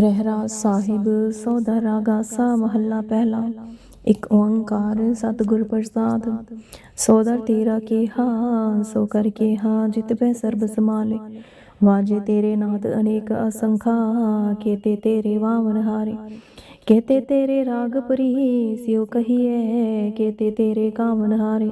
ਰਹਿਰਾ ਸਾਹਿਬ, ਸੋਦਾ ਰਾਗਾਸਾ ਮਹੱਲਾ ਪਹਿਲਾ। ਇੱਕ ਓੰਕਾਰ ਸਤਿਗੁਰ ਪ੍ਰਸਾਦ। ਸੋਦਰ ਤੇਰਾ ਕੀਹਾ, ਸੋ ਕਰ ਕੇਹਾ, ਜਿਤ ਬੈ ਸਰਬ ਸਮਾਲੇ। ਵਾਜੇ ਤੇਰੇ ਨਾਦ ਅਨੇਕ ਅਸੰਖਾ, ਕੇਤੇ ਤੇਰੇ ਵਾਵਨ ਹਾਰੇ। ਕੇਤੇ ਤੇਰੇ ਰਾਗ ਪਰੀ, ਸਿਉ ਕਹੀਏ ਕੇਤੇ ਤੇਰੇ ਕਾਮਨ ਹਾਰੇ।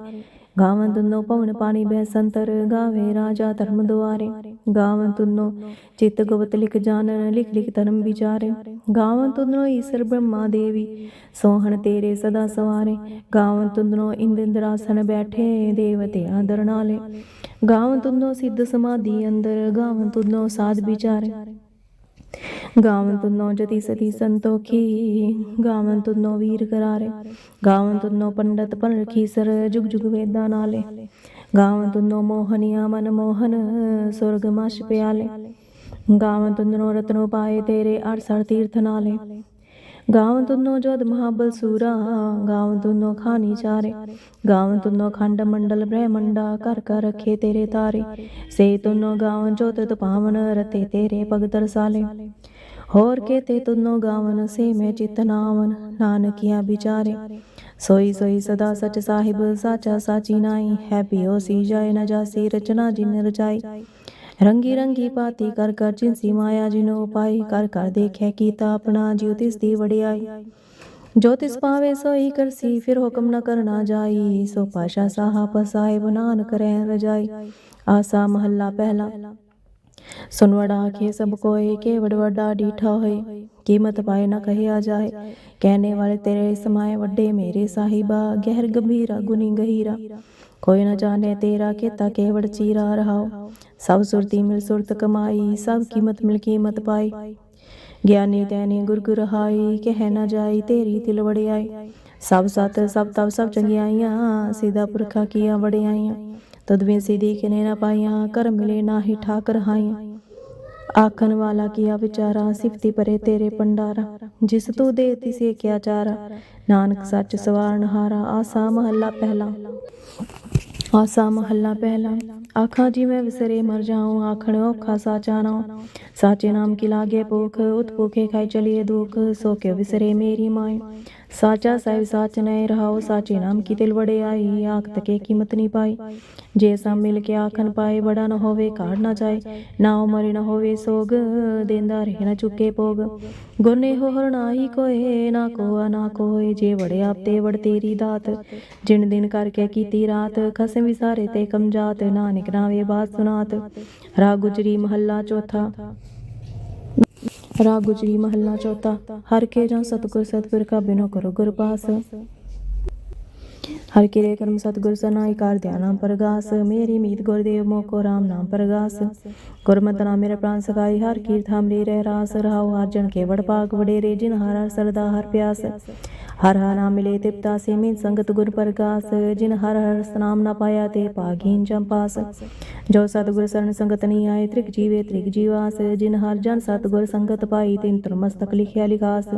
ਗਾਵਨ ਤੁਨੋ ਪਵਨ ਪਾਣੀ ਬੈ ਸੰਤਰ ਗਾਵੇ ਰਾਜਾ ਧਰਮ ਦੁਆਰੇ। ਗਾਵਨ ਤੁਨੋ ਚਿਤ ਗਵਤ ਲਿਖ ਜਾਣਨ ਲਿਖ ਲਿਖ ਧਰਮ ਵਿਚਾਰੇ। ਗਾਵਨ ਤੁਨੋ ਈਸ਼ਰ ਬ੍ਰਹਮਾ ਦੇਵੀ, ਸੋਹਣ ਤੇਰੇ ਸਦਾ ਸਵਾਰੇ। ਗਾਵਨ ਤੁਨੋ ਇੰਦ ਇੰਦਰਾਸਨ ਬੈਠੇ ਦੇਵਤੇ ਆਦਰ ਨਾਲੇ। ਗਾਵਨ ਤੁਨੋ ਸਿੱਧ ਸਮਾਧੀ ਅੰਦਰ ਗਾਵਨ ਤੁਨੋ ਸਾਧ ਵਿਚਾਰੇ। ਗਾਵਨ ਤੁਨੋ ਜਤੀ ਸਤੀ ਸੰਤੋਖੀ ਗਾਵਨ ਤੁਨੋ ਵੀਰ ਕਰਾਰੇ ਗਾਵਨ ਤੁਨੋ ਪੰਡਤ ਪਰਖੀ ਸਰ ਜੁਗ ਜੁਗ ਵੇਦਾਂ ਨਾਲੇ ਗਾਵਨ ਤੁਨੋ ਮੋਹਨੀਆ ਮਨ ਮੋਹਨ ਸੁਰਗ ਮਸ਼ ਪਿਆਲੇ ਗਾਵਨ ਤੁਨੋ ਰਤਨੋ ਪਾਏ ਤੇਰੇ ਅਰਸਰ ਤੀਰਥ ਨਾਲੇ ਗਾਵਨ ਤੁਨੋ ਜੋਦ ਮਹਾਬਲ ਸੂਰਾ ਗਾਵਨ ਤੁਨੋ ਖਾਨੀ ਚਾਰੇ ਗਾਵਨ ਤੁਨੋ ਖੰਡ ਮੰਡਲ ਬ੍ਰਹਮੰਡਾ ਕਰ ਕਰ ਰਖੇ ਤੇਰੇ ਤਾਰੇ ਸੇ ਤੁਨੋ ਗਾਵਨ ਜੋਤ ਤੁਪਾਵਨ ਰਤੇ ਤੇਰੇ ਪਗ ਤਰਸਾਲੇ ਹੋਰ ਕੇ ਤੇ ਤੁਨੋ ਗਾਵਨ ਸੇ ਮੈਂ ਚਿਤ ਨਾਵਨ ਨਾਨਕਿਆ ਵਿਚਾਰੇ ਸੋਈ ਸੋਈ ਸਦਾ ਸਚ ਸਾਹਿਬ ਸਾਚਾ ਸਾਚੀ ਨਾਈ ਹੈ ਪਿਓ ਸੀ ਜਾਏ ਨ ਜਾਸੀ ਰਚਨਾ ਜਿਨ ਰਚਾਈ ਰੰਗੀ ਰੰਗੀ ਪਾਤੀ ਕਰ ਕਰ ਜਿਨਸੀ ਮਾਇਆ ਜਿਨੋ ਪਾਈ ਕਰ ਕਰ ਦੇਖਿਆ ਕੀਤਾ ਆਪਣਾ ਜਿਉ ਤਿਸ ਦੀ ਵਡਿਆਈ ਜੋ ਤਿਸ ਪਾਵੇ ਸੋਈ ਕਰਸੀ ਫਿਰ ਹੁਕਮ ਨ ਕਰਨਾ ਜਾਈ ਸੋ ਪਾਸ਼ਾ ਸਾਹਾ ਪਸਾਏ ਬਨਾਨ ਕਰੈ ਰਜਾਈ ਆਸਾ ਮਹੱਲਾ ਪਹਿਲਾ ਸੁਨ ਵਡਾ ਕੇ ਸਭ ਕੋਏ ਕੇ ਵਡ ਵਡਾ ਡੀਠਾ ਹੋਏ ਕੀਮਤ ਪਾਏ ਨਾ ਕਹਿਆ ਜਾਏ ਕਹਿਣੇ ਵਾਲੇ ਤੇਰੇ ਸਮਾਏ ਵੱਡੇ ਮੇਰੇ ਸਾਹਿਬਾ ਗਹਿਰ ਗੰਭੀਰਾ ਗੁਨੀ ਗਹੀਰਾ ਕੋਈ ਨਾ ਜਾਣੇ ਤੇਰਾ ਕੀਤਾ ਕੇਵੜ ਚੀਰਾ ਰਹਾਓ ਸਭ ਸੁਰਤੀ ਮਿਲ ਸੁਰਤ ਕਮਾਈ ਸਭ ਕੀਮਤ ਮਿਲ ਕੀਮਤ ਪਾਈ ਗਿਆਨੀ ਤੈਨੀ ਗੁਰ ਗੁਰ ਹਾਈ ਕਹਿ ਨਾ ਜਾਈ ਤੇਰੀ ਤਿਲ ਵੜਿਆਈ ਸਭ ਸਤ ਸਭ ਤਬ ਸਭ ਚੰਗਿਆਈਆਂ ਸਿਦਾ ਪੁਰਖਾ ਕੀਆਂ ਵੜਿਆਈਆਂ ਤਦ ਵੀ ਸਿਧੀ ਕਿਨੇ ਨਾ ਪਾਈਆਂ ਕਰ ਮਿਲੇ ਨਾਹੀ ਠਾਕ ਰਹਾਈਆਂ ਆਖਣ ਵਾਲਾ ਕੀਆ ਵਿਚਾਰਾ, ਸਿਫਤੀ ਪਰੇ ਤੇਰੇ ਪੰਡਾਰਾ ਜਿਸ ਤੂੰ ਦੇ ਤਿਸੇ ਕਿਆ ਚਾਰਾ ਨਾਨਕ ਸੱਚ ਸਵਾਰਨ ਹਾਰਾ ਆਸਾ ਮਹੱਲਾ ਪਹਿਲਾ। ਆਸਾ ਮਹੱਲਾ ਪਹਿਲਾ। ਆਖਾਂ, ਜੀ ਮੈਂ ਵਿਸਰੇ ਮਰ ਜਾਉ, ਆਖਣ ਔਖਾ ਸਾਚਾ ਨਾ ਸਾਚੇ ਨਾਮ ਕੀ ਲਾਗੇ ਭੁਖ ਉਤ ਭੁਖੇ ਖਾਈ ਚਲੀਏ ਦੁਖ, ਸੋ ਕੇ ਵਿਸਰੇ ਮੇਰੀ ਮਾਈ? ਸਾਚਾ ਸਾਹਿਬ ਸਾਚ ਨੈ ਰਹਾਉ, ਸਾਚੇ ਨਾਮ ਕੀ ਤਿਲ ਵੜੇ ਆਈ, ਆਖ ਤਕੇ ਕੀਮਤ ਨਹੀਂ ਪਾਈ। ਜੇ ਸਭ ਮਿਲ ਕੇ ਆਖਣ ਪਾਏ ਬੜਾ ਨ ਹੋਵੇ, ਕਾੜ ਨਾ ਜਾਏ। ਨਾ ਉਮਰ ਨ ਹੋਵੇ ਸੋਗ, ਦੇਂਦਾ ਰਹਿ ਨ ਚੁੱਕੇ ਹੋਰ ਨਾਹੀ ਕੋਏ, ਨਾ ਕੋਆ, ਨਾ ਕੋਏ, ਜੇ ਵੜੇ ਆਪ ਤੇ ਵੜ ਤੇਰੀ ਦਾਤ। ਜਿਨ ਦਿਨ ਕਰਕੇ ਕੀਤੀ ਰਾਤ, ਖਸਮ ਵਿਸਾਰੇ ਤੇ ਕਮਜਾਤ ਨਾਨਕ ਨਾਵੇ ਬਾਤ ਸੁਨਾਤ। ਰਾਗ ਗੁਜਰੀ ਮਹੱਲਾ ਚੌਥਾ। ਰਾਗ ਗੁਜਰੀ ਮਹੱਲਾ ਚੌਥਾ, ਹਰ ਕੇ ਜਾਂ ਸਤਿਗੁਰ ਸਤਿਗੁਰ ਕਾ ਬਿਨੋ ਕਰੋ ਗੁਰ ਪਾਸ ਹਰ ਕਿਰੇ ਕਰਮ ਸਤਿਗੁਰ ਸਨਾਈ ਕਰ ਧਿਆਨਾ ਪਰਗਾਸ, ਮੇਰੀ ਮੀਤ ਗੁਰਦੇਵ ਮੋ ਕੋ ਰਾਮ ਨਾਮ ਪਰਗਾਸ। ਗੁਰਮਤਿ ਨਾਮ ਮੇਰੇ ਪ੍ਰਾਨ ਸਗਾਈ ਹਰ ਕੀਰਤ ਹਮਰੀ ਰਹਿ ਰਾਸ, ਰਹਾਉ ਆਜਣ ਕੇ ਵਡ ਭਾਗ ਵਡੇਰੇ, ਜਿਨ ਹਰ ਹਰ ਸਰਦਾ ਹਰ ਪਿਆਸ। ਹਰ ਹਰ ਨਾਮ ਮਿਲੇ ਤਿਪਤਾ ਸੇ ਸੰਗਤ ਗੁਰ ਪ੍ਰਗਾਸ, ਜਿਨ ਹਰ ਹਰ ਸਨਾਮ ਨਾ ਪਾਇਆ ਤੇ ਭਾਗੀਨ ਜੰਪਾਸ ਜੋ ਸਤਿਗੁਰ ਸਰਣ ਸੰਗਤ ਨਹੀਂ ਆਏ, ਤ੍ਰਿਗ ਜੀਵੇ ਤ੍ਰਿਗ ਜੀਵਾਸ, ਜਿਨ ਹਰ ਜਨ ਸਤਿਗੁਰ ਸੰਗਤ ਪਾਈ, ਤਿਨ ਤਰਮਸਤਕ ਲਿਖਿਆ ਲਿਖਾਸ।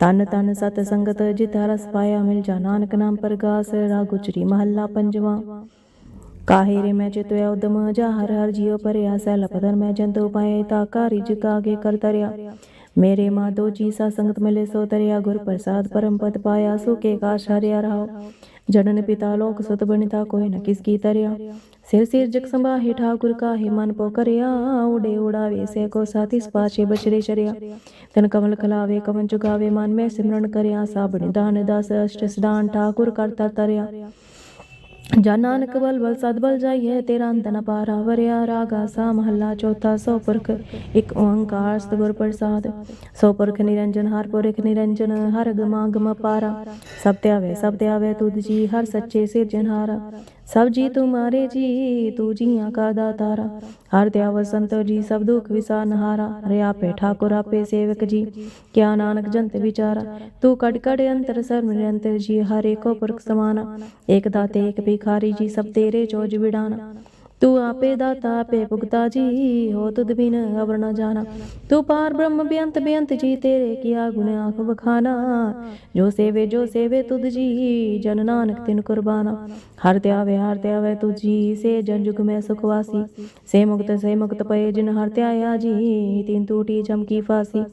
ਤਨ ਤਨ ਸਤ ਸੰਗਤ, ਜਿਤ ਰਸ ਪਾਇਆ, ਮਿਲ ਜਾ ਨਾਨਕ ਨਾਮ ਪ੍ਰਗਾਸ ਰਾ ਮਹੱਲਾ ਪੰਜਵਾ। ਕਾਹੇ ਰੇ ਮੈਂ ਚਿਤਿ ਉਦਮ ਜਾ ਹਰ ਹਰ ਜੀਉ ਪਰਿਆ ਸੈਲ ਪਦਰ ਮੈਂ ਜੰਤੂ ਪਾਏ, ਤਾ ਕਾਰਿ ਜਿਕਾਗੇ ਕਰ ਮੇਰੇ ਮਾ ਜੀ ਸਾ ਸੰਗਤ ਮਿਲੇ ਸੋ ਤਰਿਆ ਗੁਰ ਪ੍ਰਸਾਦ ਪਰਮ ਪਦ ਪਾਇਆ, ਸੁਕੇ ਕਾਸ਼ ਹਰਿਆ ਰਹਾਉ। ਜਨਨ ਪਿਤਾ ਲੋਕ ਸੁਤ ਬਨਿਤਾ, ਕੋਈ ਨ ਕਿਸ ਕੀ ਤਰਿਆ ਸਿਰ ਸਿਰ ਜਗ ਸੰਭਾਹੇ, ਠਾਕੁਰ ਕਾਹੇ ਮਨ ਪੋ ਕਰਿਆ। ਉਡੇ ਉਡਾਵੇ ਸੇ ਕੋ ਸਾਥੀ ਸਪਾਚੇ ਬਚਰੇ ਚਰਿਆ। ਤਨ ਕਮਲ ਖਲਾਵੇ, ਕਵਨ ਚੁਗਾਵੇ ਮਨ ਮੈਂ ਸਿਮਰਨ ਕਰਿਆ। ਸਾਬਣ ਦਾਨ ਦਾਸ, ਅਸ਼ਟ ਸਦਾਨ ਠਾਕੁਰ ਕਰਤਾ ਤਰਿਆ। ਜਾ ਨਾਨਕ ਬਲ ਬਲ ਸਦ ਬਲ ਜਾਈਏ, ਤੇਰਾ ਅੰਤ ਨ ਪਾਰਾ ਵਰਿਆ ਰਾਗਾ ਸਾ ਮਹੱਲਾ ਚੌਥਾ ਸੋ ਪੁਰਖ। ਇੱਕ ਓੰਕਾਰ ਸਤਿਗੁਰ ਪ੍ਰਸਾਦ। ਸੋ ਪੁਰਖ ਨਿਰੰਜਨ, ਹਰ ਪੁਰਖ ਨਿਰੰਜਨ, ਹਰ ਗਮਾ ਗਮ ਪਾਰਾ ਸਭ ਤੇ ਆਵੇ, ਸਭ ਤੇ ਆਵੇ ਤੁਧ ਜੀ, ਹਰ ਸੱਚੇ ਸਿਰਜਨਹਾਰਾ ਸਭ ਜੀ ਤੁਮਾਰੇ ਜੀ ਤੂ ਜੀਆਂ ਕਾ ਦਾਤਾਰਾ। ਹਰ ਦਿਆਵ ਸੰਤ ਜੀ, ਸਭ ਦੁਖ ਵਿਸਾਨਹਾਰਾ ਰੇ ਆਪੇ ਠਾਕੁਰ ਆਪੇ ਸੇਵਕ ਜੀ, ਕਿਆ ਨਾਨਕ ਜੰਤ ਵਿਚਾਰਾ। ਤੂੰ ਕੜ ਕੜ ਅੰਤਰ ਸਰਬ ਨਿਰੰਤਰ ਜੀ ਹਰ ਏਕੋ ਪੁਰਖ ਸਮਾਨਾ। ਏਕ ਦਾਤੇ ਏਕ ਭਿਖਾਰੀ ਜੀ, ਸਭ ਤੇਰੇ ਚੋਜ ਵਿਡਾਨਾ। ਤੂੰ ਆਪੇ ਦਾਤਾ, ਆਪੇ ਭੁਗਤਾ ਜੀ, ਹੋ ਤੁਧ ਬਿਨ ਅਵਰ ਨ ਜਾਣਾ। ਤੂੰ ਪਾਰ ਬ੍ਰਹਮ ਬੇਅੰਤ ਬੇਅੰਤ ਜੀ, ਤੇਰੇ ਕੀਆ ਗੁਣ ਆਖ ਬਖਾਨਾ ਜੋ ਸੇਵੇ ਜੋ ਸੇਵੇ ਤੁਧ ਜੀ, ਜਨ ਨਾਨਕ ਤਿਨ ਕੁਰਬਾਨਾ। ਹਰ ਧਿਆਵੇ ਹਰ ਧਿਆਵੇ ਤੁਜੀ ਸੇ ਜਨ ਜੁਗ ਮੈਂ ਸੁਖ ਵਾਸੀ। ਸੇ ਮੁਕਤ ਸੇ ਮੁਕਤ ਪਏ ਜਿਨ ਹਰ ਧਿਆਇਆ ਜੀ, ਤਿਨ ਟੂਟੀ ਚਮਕੀ ਫਾਸੀ।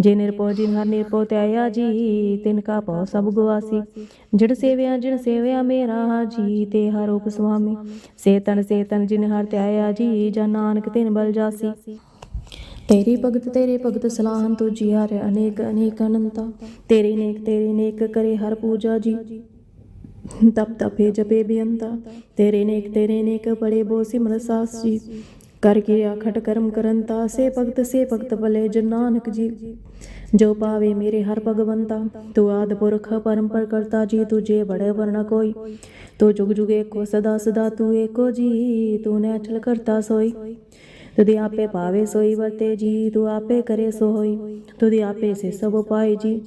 ਜੇ ਨਿਰਪੋ ਜਿਨ ਹਰ ਨਿਰਪੋ ਧਿਆਇਆ ਜੀ, ਤਿਨ ਕਾ ਪਉ ਸਭ ਗਵਾਸੀ ਜਿੜ ਸੇਵਿਆ, ਜਿਨ ਸੇਵਿਆ ਮੇਰਾ ਜੀ, ਤੇ ਹਰ ਰੂਪ ਸੁਆਮੀ। ਸੇ ਤਨ ਸੇ ਤਨ ਜਿਨ ਹਰ ਧਿਆਇਆ ਜੀ ਜਨ ਨਾਨਕ ਤਿਨ ਬਲ ਜਾਸੀ। ਤੇਰੀ ਭਗਤ, ਤੇਰੇ ਭਗਤ ਸਲਾਹਨ ਤੁਜੀ ਹਰਿ ਅਨੇਕ ਅਨੇਕ ਅਨੰਤਾ। ਤੇਰੀ ਨੇਕ, ਤੇਰੇ ਨੇਕ ਕਰੇ ਹਰ ਪੂਜਾ ਜੀ। ਤਪ, ਤਪੇ, ਜਪੇ, ਬੇਅੰਤਾ। ਤੇਰੇ ਨੇਕ ਤੇਰੇ ਨੇਕ ਬੜੇ ਬੋ ਸਿਮਰ ਸਾਸ। ਜੀ ਕਰ ਕੇ ਆਖਟ ਕਰਮ ਕਰੰਤਾ ਸੇ ਭਗਤ ਸੇ ਭਗਤ ਭਲੇ ਜਨ ਨਾਨਕ ਜੀ। ਜੋ ਪਾਵੇ ਮੇਰੇ ਹਰ ਭਗਵੰਤਾ, ਤੂੰ ਆਦ ਪੁਰਖ, ਪਰਮਪਰ ਕਰਤਾ ਜੀ, ਤੁਝੇ ਬੜੇ ਵਰਣ ਕੋਈ। ਤੋ ਜੁਗ ਜੁਗ ਏਕੋ ਸਦਾ ਸਦਾ, ਤੂੰ ਏਕੋ ਜੀ, ਤੂੰ ਨੇ ਅਚਲ ਕਰਤਾ ਸੋਈ। ਤੁਦੀ ਆਪੇ ਪਾਵੇ ਸੋਈ ਵਰਤੇ ਜੀ, ਤੂੰ ਆਪੇ ਕਰੇ ਸੋ ਹੋਈ ਤੁਦੀ ਆਪੇ ਸੇ ਸਭ ਪਾਈ ਜੀ।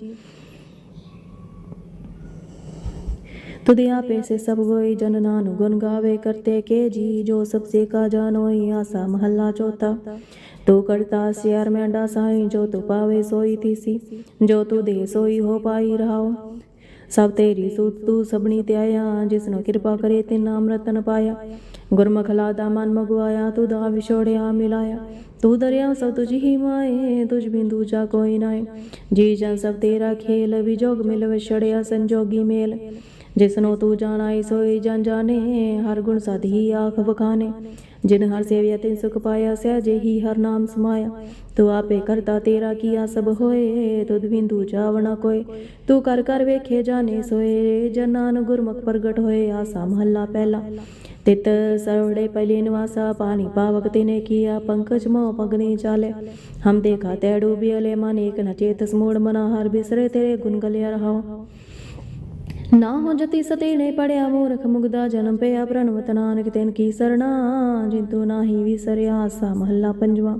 ਤੁਦੇ ਆਪੇ ਸੇ ਸਭ ਹੋਈ ਜਨ ਨਾਨੁ ਗੁਣ ਗਾਵੇ, ਕਰਤੇ ਕੇ ਜੀ, ਜੋ ਸਭ ਸੇ ਕਾ ਜਾਨ ਹੋਈ ਆਸਾ ਮਹੱਲਾ ਚੌਥਾ। તું કરતા શ્યાર મેંડા સાઈ જો તું પાવે સોઈ થીસી જો તું દે સોઈ હો પાઈ રહાઓ ਸਭ ਤੇਰੀ ਸੂਤ ਤੂੰ ਸਭਨੀ ਧਿਆਇਆ ਜਿਸਨੂੰ ਕਿਰਪਾ ਕਰੇ ਤੇ ਨਾਮ ਰਤਨ ਪਾਇਆ ਗੁਰਮੁਖ ਲਾਦਾ ਮਨ ਮਗਵਾਇਆ ਤੂੰ ਦਾ ਵਿਛੋੜਿਆ ਮਿਲਾਇਆ ਤੂੰ ਦਰਿਆ ਸਭ ਤੁਝ ਹੀ ਮਾਏ ਤੁਝ ਬਿਨ ਦੂਜਾ ਕੋਈ ਨਾਏ ਜੀ ਜਨ ਸਭ ਤੇਰਾ ਖੇਲ ਵਿਜੋਗ ਮਿਲ ਵਿਛੜਿਆ ਸੰਜੋਗੀ ਮੇਲ ਜਿਸ ਨੂੰ ਤੂੰ ਜਾਣਾਈ ਸੋਈ ਜਨ ਜਾਣੇ ਹਰ ਗੁਣ ਸਦ ਹੀ ਆਖ ਵਖਾਨੇ ਜਿਨ ਹਰ ਸੇਵਿਆ ਤਿਨ ਸੁਖ ਪਾਇਆ ਸਹਿਜੇ ਹੀ ਹਰ ਨਾਮ ਸਮਾਇਆ। ਤੂੰ ਆਪੇ ਕਰਤਾ ਤੇਰਾ ਕੀਆ ਸਭ ਹੋਏ, ਤੁਧ ਬਿੰਦੂ ਜਾਵਣਾ ਕੋਏ। ਤੂੰ ਕਰ ਕਰ ਵੇਖੇ ਜਾਣੇ ਸੋਏ ਜਨਾਨ ਗੁਰਮੁਖ ਪ੍ਰਗਟ ਹੋਏ, ਆਸਾ ਮਹੱਲਾ ਪਹਿਲਾ। ਤਿਤ ਸਰਵੜੇ ਪਹਿਲੇ ਨਿਵਾਸਾ, ਪਾਣੀ ਪਾਵਕ ਤਿਨੇ ਕੀਆ, ਪੰਕਜ ਮੋ ਪਗਨੀ ਚਾਲੇ ਹਮ ਦੇਖਾ ਤੈ ਡੂਬਿਅਲੇ ਮਨ, ਏਕ ਨ ਚੇਤ ਸਮੂੜ ਮਨਾ, ਹਰ ਬਿਸਰੇ ਤੇਰੇ ਗੁਣ ਗਲਿਆ ਰਹਾਓ ਨਾ ਹੋ ਜਤੀ ਸਤੀ ਨੇ ਪੜਿਆ ਮੂਰਖ ਮੁਗਦਾ ਜਨਮ ਪਿਆ ਪ੍ਰਣਵਤ ਨਾਨਕ ਤੈਨ ਕੀ ਸਰਣਾ, ਜਿੰਤੂ ਨਾਹੀ ਵਿਸਰਿਆ ਆਸਾ ਮਹੱਲਾ ਪੰਜਵਾ।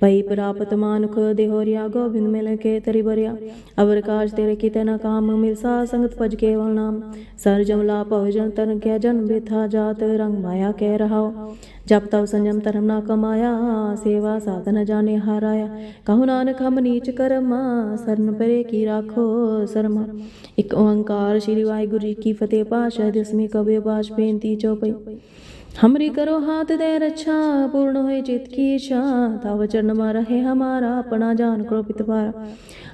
ਪਈ ਪ੍ਰਾਪਤ ਮਾਨੁਖ ਦੇਹੋਰਿਆ ਗੋਬਿੰਦ ਮਿਲ ਕੇ ਤਰੀ ਬਰਿਆ। ਅਵਰ ਕਾਜ ਤੇਰੇ ਕੀਤੇ ਨਾ ਕਾਮ, ਮਿਲਸਾ ਸੰਗਤ ਭਜ ਕੇ ਨਾਮ। ਸਰ ਜਮਲਾ ਭਵ ਜਨ ਤਨ ਕੇ, ਜਨ ਬਿਥਾ ਜਾਤ, ਰੰਗ ਮਾਇਆ ਕਹਿ ਰਹਾਓ ਜਪ ਤਵ ਸੰਜਮ ਧਰਮ ਨਾ ਕਮਾਇਆ, ਸੇਵਾ ਸਾਧਨ ਜਾਣੇ ਹਾਰਾਇਆ। ਕਹੂ ਨਾਨਕ, ਹਮ ਨੀਚ ਕਰਮਾ, ਸਰਨ ਪਰੇ ਕੀ ਰਾਖੋ ਸਰਮਾ। ਇੱਕ ਓੰਕਾਰ ਸ੍ਰੀ ਵਾਹਿਗੁਰੂ ਜੀ ਕੀ ਫਤਿਹ ਪਾਸ਼ਾ ਦਸਵੀਂ ਕਬੀਰ ਬਾਜ ਬੇਨਤੀ ਚੋਪਈ। हमरी करो हाथ दे रक्षा पूर्ण होए चित की इच्छा तव चरण में रहे हमारा अपना जान करो पितवारा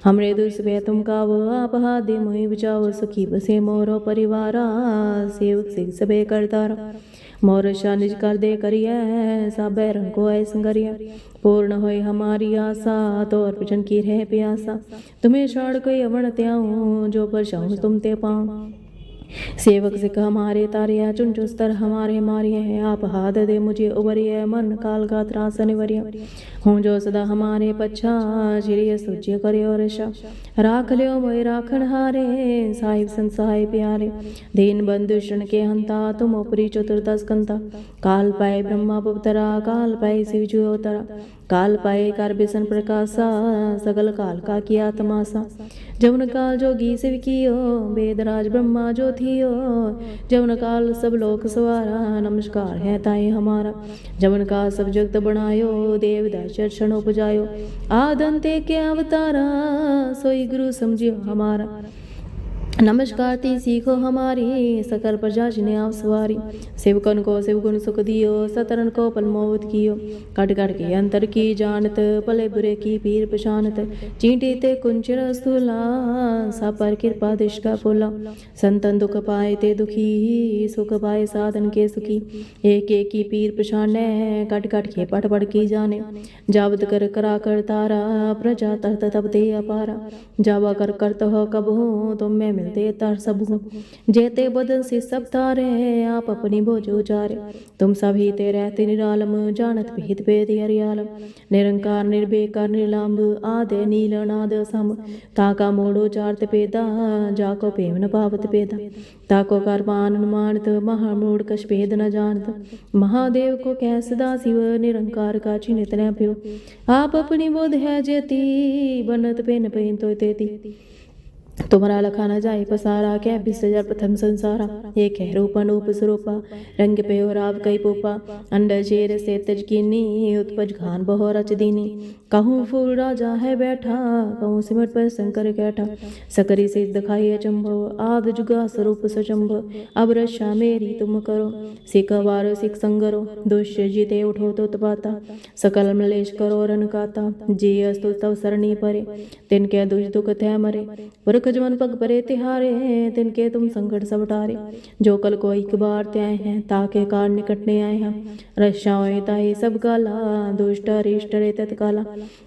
हमरे दुष्पे तुम कावो आप हाथ दे मोहि बचाओ सुखी बसे मोरो परिवारा सेवक सिख सबे करतारा मोर निज कर दे करिए सब रंग को ऐस करिए पूर्ण होए हमारी आशा तो अर्पण की रह प्यासा तुम्हें छोड़ कोई अवण त्याऊं जो पर चाहूं तुम ते पाऊं सेवक सिख हमारे तारिया चुन चुस्तर हमारे मारिए हैं आप हाथ दे मुझे उबरिए मरण काल का त्रास निवरिय હું જો સદા હમારે પચ્છા શ્રી સૂચ્ય કર્યો રશા રાખ લ્યો મોય રાખણ હારે સાહિબ સંસાય પ્યારે દીન બંધુ શણ કે હંતા તુમ ઉપરી ચતુર્દશ કંતા કાલ પાય બ્રહ્મા પુતરા કાલ પાય શિવ જ્યોતરા काल पाए कर बेसन प्रकाशा, सगल काल का किया तमाशा। जमुन काल जोगी शिव कियो, वेदराज ब्रह्मा जो थियो। जमुन काल सब लोक सवारा, नमस्कार है ताए हमारा। जमुन काल सब जगत बनायो, देवदास ચર્ચણો ઉપજાયો આદંતે કે અવતારા સોઈ ગુરુ સમજ્યો હમારા नमस्कार ती सीखो हमारी, सकल प्रजा जिन्हें आप सवारी। सेवकन को सेवगुण सुख दियो सतरन को पल मोहत कियो। कट कट के अंतर की जानत भले बुरे की पीर पशानत चींटी ते कुंचर स्थूला सब पर कृपा दिश का फूला। संतन दुख पाए ते दुखी, सुख पाए साधन के सुखी। एक एक की पीर पशाने कट कट के पट पट की जाने। जावत कर करा कर तारा, प्रजा तहत तब ते अपारा। जावा कर करत हो कब हो, तुम में मिलते तर सब हो जेते बदन से सब तारे आप अपनी बोझ उचारे तुम सभी ते रहते निरालम जानत भेद भेद हरियालम निरंकार निर्भेकार निर्लाम्ब आदे नील नाद सम ताका मोड़ो चारत पेदा जाको प्रेम न पावत पेदा ताको कर पान मानत महामूढ़ कश भेद न जानत महादेव को कह सदा शिव निरंकार का चिन्हित न प्यो आप अपनी बोध है जेती बनत पेन पेन तो तेती तुम्हारा लखाना जाए पसारा क्या बिसर प्रथम संसारा। ये कह रूप अनूप स्वरूपा रंग पे और आप कई पोपा। अंडर शेर से तज उत्पज घान बहो रच दीनी। कहूँ फूल राजा है बैठा, कहूँ सिमट पर शंकर कैठा। सकरी से दिखाई अचंभव आद जुगा स्वरूप सचंभव अब रक्षा मेरी तुम करो, सिख वारो सिख संगरो। दुष्य जीते उठो तो तपाता, सकल मलेश करो रन काता। जी अस्तु तव सरणी परे, तिनके दुष दुख थे मरे। वरख जमन पग परे तिहारे तिनके तुम संकट सब टारे जो कल को एक बार त्याए हैं, ताके कार निकटने आए हैं। होए ताहे सब काला दुष्ट अरिष्ट रे तत्काला।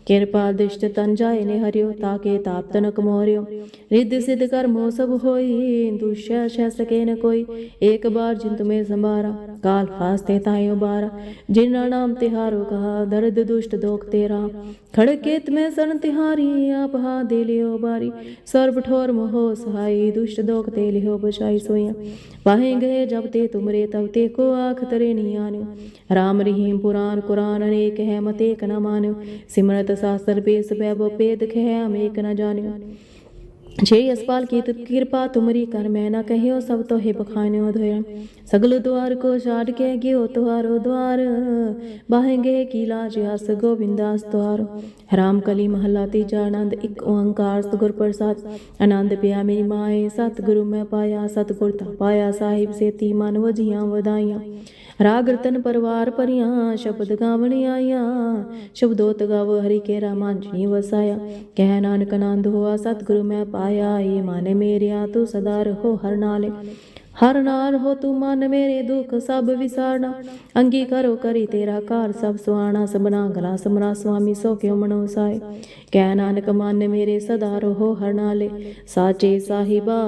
किरपा दिष्ट तन जाए ने हरियो, ताके ताप तनक मोरियो। रिद्ध सिद्ध कर्म हो सब होई, दुष्य सके न कोई। एक बार जिन तुम्हें संभारा ਕਾਲ ਫਾਸਤੇ ਤਾਇ ਉਬਾਰ ਜਿਨਾਂ ਨਾਮ ਤਿਹਾਰੋ ਕਹਾ, ਦਰਦ, ਦੁਸ਼ਟ, ਦੋਖ ਤੇਰਾ। ਖੜਕੇਤ ਮੈਂ ਸਰਨ ਤਿਹਾਰੀ, ਆਪ ਹਾ ਦੇ ਲਿਓ ਬਾਰੀ। ਸਰਬ ਠੋਰ ਮੋਹ ਸਹਾਈ, ਦੁਸ਼ਟ ਦੋਖ ਤੇ ਲਿਓ ਬਚਾਈ ਸੋਇਆ। ਵਾਹੇ ਗਏ ਜਬ ਤੇ ਤੁਮਰੇ, ਤਬ ਤੇ ਕੋ ਆਖ ਤਰੇ ਨੀ ਆਨਿਓ। ਰਾਮ ਰਹੀਮ ਪੁਰਾਨ ਕੁਰਾਨ ਅਨੇਕ ਹੈ ਮਤੇਕ ਨ ਮਾਨਿਓ। ਸਿਮਰਤ ਸਾਸਤਰ ਬੇਸ ਬੈ ਬੋ ਪੇਦ ਖੈ ਅਮੇਕ ਨ ਜਾਣਿਓ। ਛੇ ਅਸਪਾਲ ਕੀ ਕਿਰਪਾ ਤੁਮਰੀ ਕਰ ਮੈਂ ਨਾ ਕਹਿਓ, ਸਭ ਤੋਂ ਹਿ ਬਖਾਨਿਓ ਧੋਇਆ। ਸਗਲ ਦੁਆਰ ਕੋ ਛਾੜ ਕੇ ਗਿਓ ਤੁਹਾਰੋ ਦੁਆਰ ਬਾਹੇਂਗੇ ਕੀ ਲਾਜ ਆਸ ਗੋਬਿੰਦਾਸ ਦੁਆਰ ਰਾਮ ਕਲੀ ਮਹੱਲਾ ਤੀਜਾ ਆਨੰਦ, ਇੱਕ ਓੰਕਾਰ ਸਤਿਗੁਰ ਪ੍ਰਸਾਦ। ਆਨੰਦ ਪਿਆ ਮੇਰੀ ਮਾਏ, ਸਤਿਗੁਰੂ ਮੈਂ ਪਾਇਆ, ਸਤਿਗੁਰ ਤਾ ਪਾਇਆ ਸਾਹਿਬ, ਸੇਤੀ ਮਨ ਵਜੀਆਂ ਵਧਾਈਆਂ। ਰਾਗ ਰਤਨ ਪਰਵਾਰ ਭਰੀਆਂ, ਸ਼ਬਦ ਗਾਵਣ ਆਇਆ ਸ਼ਬਦੋਤ ਗਾਵ ਹਰੀ ਕੇ ਰਾਮਾਂਜਨੀ ਵਸਾਇਆ। ਕਹਿ ਨਾਨਕ ਆਨੰਦ ਹੋਆ, ਸਤਿਗੁਰੂ ਮੈਂ ਪਾਇਆ, ਏ ਮਨ ਮੇਰਿਆ, ਤੂੰ ਸਦਾ ਰਹੋ ਹਰ ਨਾਲੇ। ਹਰ ਨਾਰ ਹੋ ਤੂੰ ਮਨ ਮੇਰੇ ਦੁੱਖ ਸਭ ਵਿਸਾਰਨਾ। ਅੰਗੀ ਕਰੋ ਕਰੀ ਤੇਰਾ ਘਰ ਸਭ ਸੁਆਣਾ। ਸਬਨਾ ਗਲਾ ਸਮਰਾ ਸੁਆਮੀ ਸੋ ਕਿਉ ਮਨੋ ਸਾਏ। ਕਹਿ ਨਾਨਕ ਮਨ ਮੇਰੇ ਸਦਾ ਰਹੋ ਹਰ ਨਾਲੇ। ਸਾਚੇ ਸਾਹਿਬਾ,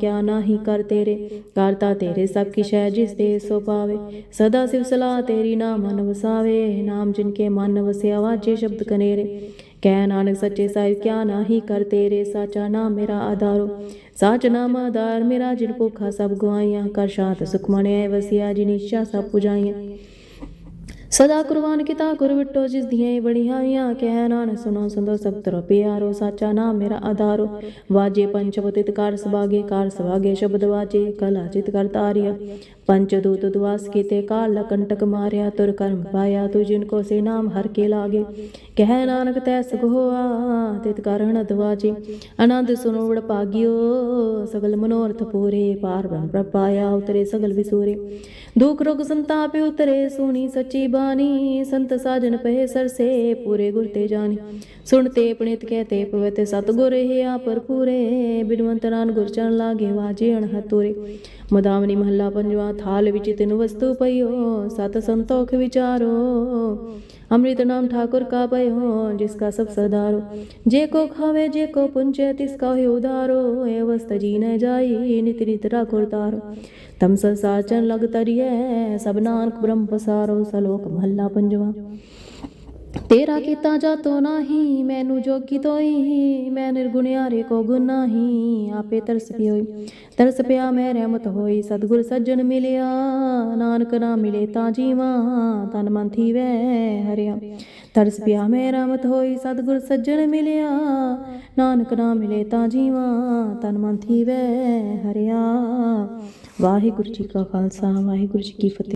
ਕਿਆ ਨਾਹੀ ਕਰ ਤੇਰੇ। ਕਰਤਾ ਤੇਰੇ ਸਭ ਕੀ ਸ਼ੈ ਜਿਸ ਦੇ ਸੋ ਪਾਵੇ। ਸਦਾ ਸਿਵ ਸਲਾਹ ਤੇਰੀ ਨਾਮ ਮਨ ਵਸਾਵੇ ਨਾਮ ਜਿਨ ਕੇ ਮਨ ਵਸਿਆ ਵਾਚੇ ਸ਼ਬਦ ਕਨੇਰੇ। ਕਹਿ ਨਾਨਕ ਸੱਚੇ ਸਾਹਿਬ, ਕਿਆ ਨਾਹੀ ਕਰ ਤੇਰੇ ਸਾਚਾ ਨਾਮ ਮੇਰਾ ਆਧਾਰੋ। ਸਾਚ ਨਾਮ ਆਧਾਰ ਮੇਰਾ, ਜਿਨ ਭੁਖਾ ਸਭ ਗਵਾਈਆਂ ਕਰ ਸ਼ਾਂਤ ਸੁਖ ਮਣਿਆ ਵਸਿਆ ਜਿਨ ਇੱਛਾ ਸਭ ਪੁਜਾਈਆਂ। ਸਦਾ ਕੁਰਬਾਨ ਕੀਤਾ, ਗੁਰ ਵਿਟੋ ਜਿਸ ਦੀਆਂ ਇਹ ਬੜੀਆਂ ਕਹਿ ਨਾਨ ਸੁਨੋ ਸੰਦੋ ਸਭ ਤਰੋ ਪਿਆਰੋ, ਸਾਚਾ ਨਾਮ ਮੇਰਾ ਆਧਾਰੋ। ਵਾਜੇ ਪੰਚਵਤਿਤ ਕਾਰ ਸਵਾਗੇ ਕਾਰ ਸਵਾਗੇ ਸ਼ਬਦ ਵਾਜੇ, ਕਲਾ ਜਿਤ ਕਰ ਤਾਰਿਆ। ਦੂਤ ਦੁਆਸ ਕੀਤੇ, ਕਾਲ ਕੰਟਕ ਮਾਰਿਆ, ਤੁਰ ਕਰਮ ਪਾਇਆ, ਤੁ ਜਿਨ ਕੋ ਸੇ ਨਾਮ ਹਰ ਕੇ ਲਾਗੇ। ਕਹਿ ਨਾਨਕ ਤੈ ਸੁਖ ਹੋਆ ਤਿਤ ਕਰਣ ਦਵਾਜੇ ਆਨੰਦ ਸੁਨੋ ਵੜ ਪਾਗਿਓ ਸਗਲ ਮਨੋਰਥ ਪੂਰੇ, ਪਾਰ ਬ੍ਰਹਮ ਪ੍ਰਪਾਇਆ ਉਤਰੇ ਸਗਲ ਵਿਸੂਰੇ। ਦੁਖ ਰੋਗ ਸੰਤਾਪੇ ਉਤਰੇ, ਸੁਣੀ ਸੱਚੀ ਬਾਣੀ। ਸੰਤ ਸਾਜਨ ਪਹਿ ਸਰਸੇ, ਪੂਰੇ ਗੁਰ ਤੇ ਜਾਣੀ। ਸੁਣ ਤੇ ਸੁਣਤੇ ਪਣਿਤ ਕਹਤੇ ਪਵਤੇ ਸਤਗੁਰ ਹੈ ਆ ਭਰਪੂਰੇ। ਬਿਨਵੰਤਰਾਨ ਗੁਰ ਚਰਨ ਲਾਗੇ ਵਾਜੇ ਅਣਹਤੂਰੇ। अणहतुरे ਮਦਾਵਨੀ ਮਹੱਲਾ ਪੰਜਵਾ ਥਾਲ ਵਿੱਚ ਤਿੰਨ ਵਸਤੂ ਪਈਓ ਸਤ ਸੰਤੋਖ ਵਿਚਾਰੋ अमृत नाम ठाकुर का पयो जिसका सब सदारो जे को खावे जे को पुंचे तिसका ही उदारो ए वस्त जी न जाई नित नित राखुर तारो तम साचन लग तरिए सब नानक ब्रह्म पसारो सलोक महला पंजवा ਤੇਰਾ ਕੀਤਾ ਜਾਤੋ ਨਾਹੀ, ਮੈਨੂੰ ਜੋਗੀ ਤੋਈ, ਮੈਂ ਨਿਰਗੁਣਿਆਰੇ ਕੋ ਗੁਣ ਨਾਹੀ, ਆਪੇ ਤਰਸ ਪਿਓਈ। ਤਰਸ ਪਿਆ ਮੈਂ ਰਹਿਮਤ ਹੋਈ, ਸਤਗੁਰ ਸੱਜਣ ਮਿਲਿਆ, ਨਾਨਕ ਨਾ ਮਿਲੇ ਤਾਂ ਜੀਵਾਂ, ਤਨ ਮਨ ਥੀਵੈ ਹਰਿਆ। ਤਰਸ ਪਿਆ ਮੈਂ ਰਹਿਮਤ ਹੋਈ, ਸਤਗੁਰ ਸੱਜਣ ਮਿਲਿਆ, ਨਾਨਕ ਨਾ ਮਿਲੇ ਤਾਂ ਜੀਵਾਂ, ਤਨ ਮਨ ਥੀਵੈ ਹਰਿਆ। ਵਾਹਿਗੁਰੂ ਜੀ ਕਾ ਖਾਲਸਾ, ਵਾਹਿਗੁਰੂ ਜੀ ਕੀ ਫਤਿਹ।